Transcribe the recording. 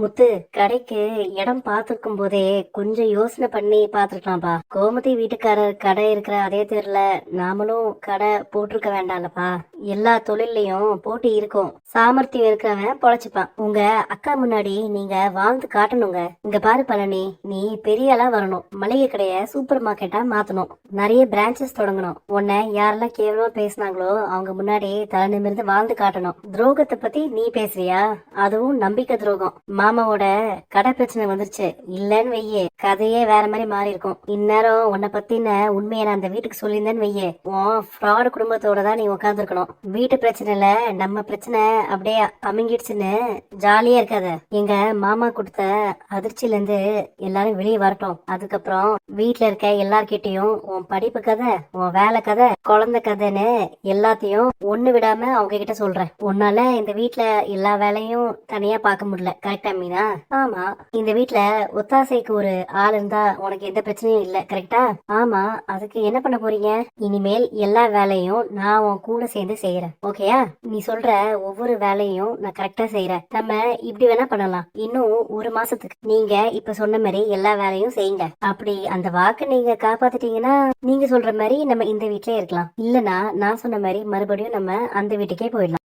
முத்து கடைக்கு இடம் பார்த்துருக்கும் போதே கொஞ்சம் யோசனை பண்ணி பார்த்துருக்கலாம்ப்பா கோமதி வீட்டுக்காரர் கடை இருக்கிற அதே தெருல நாமளும் கடை போட்டிருக்க வேண்டாம்லப்பா. எல்லா தொழில்லையும் போட்டி இருக்கும். சாமர்த்தியம் இருக்கிறவன் பொழைச்சிப்பான். உங்க அக்கா முன்னாடி நீங்க வாழ்ந்து காட்டணுங்க. இங்க பாரு பழனி நீ பெரிய ஆளா வரணும். மளிகை கடைய சூப்பர் மார்க்கெட்டா மாத்தணும். நிறைய பிரான்ச்சஸ் தொடங்கணும். உன்னை யாரெல்லாம் கேவலமா பேசுனாங்களோ அவங்க முன்னாடி தலை நிமிர்ந்து வாழ்ந்து காட்டணும். துரோகத்தை பத்தி நீ பேசுறியா? அதுவும் நம்பிக்கை துரோகம். மாமாவோட கடை பிரச்சனை வந்துருச்சு. இல்லன்னு வையே கதையே வேற மாதிரி மாறி இருக்கும் இந்நேரம் உன்னை பத்தின உண்மையை நான் அந்த வீட்டுக்கு சொல்லியிருந்தேன்னு வையே. உன் ஃப்ராடு குடும்பத்தோட தான் நீ உட்காந்துருக்கணும் வீட்டு பிரச்சனைல நம்ம பிரச்சனை அப்படியே அமுங்கிடுச்சுன்னு ஜாலியா இருக்காத. எங்க மாமா கொடுத்த அதிர்ச்சியில இருந்து எல்லாரும் வெளியே வரட்டும். அதுக்கப்புறம் வீட்டுல இருக்க எல்லார்கிட்டயும் உன் படிப்பு கதை உன் வேலை கதை குழந்தை கதைன்னு எல்லாத்தையும் ஒண்ணு விடாம அவங்க கிட்ட சொல்றேன். உன்னால இந்த வீட்டுல எல்லா வேலையும் தனியா பார்க்க முடியல. கரெக்டா மீனா? ஆமா. இந்த வீட்டுல ஒத்தாசைக்கு ஒரு ஆள் இருந்தா உனக்கு எந்த பிரச்சனையும் இல்ல. கரெக்டா ஆமா. அதுக்கு என்ன பண்ண போறீங்க? இனிமேல் எல்லா வேலையும் நான் உன் கூட சேர்ந்து செய்யறேன் ஓகேயா நீ சொல்ற ஒவ்வொரு வேலையும் நான் கரெக்டா செய்யறேன் நம்ம இப்படி வேணா பண்ணலாம். இன்னும் ஒரு மாசத்துக்கு. நீங்க இப்ப சொன்ன மாதிரி எல்லா வேலையும் செய்யுங்க. அப்படி அந்த வாக்கு நீங்க காப்பாத்திட்டீங்கன்னா நீங்க சொல்ற மாதிரி நம்ம இந்த வீட்லயே இருக்கலாம். இல்லனா நான் சொன்ன மாதிரி மறுபடியும் நம்ம அந்த வீட்டுக்கே போயிடலாம்.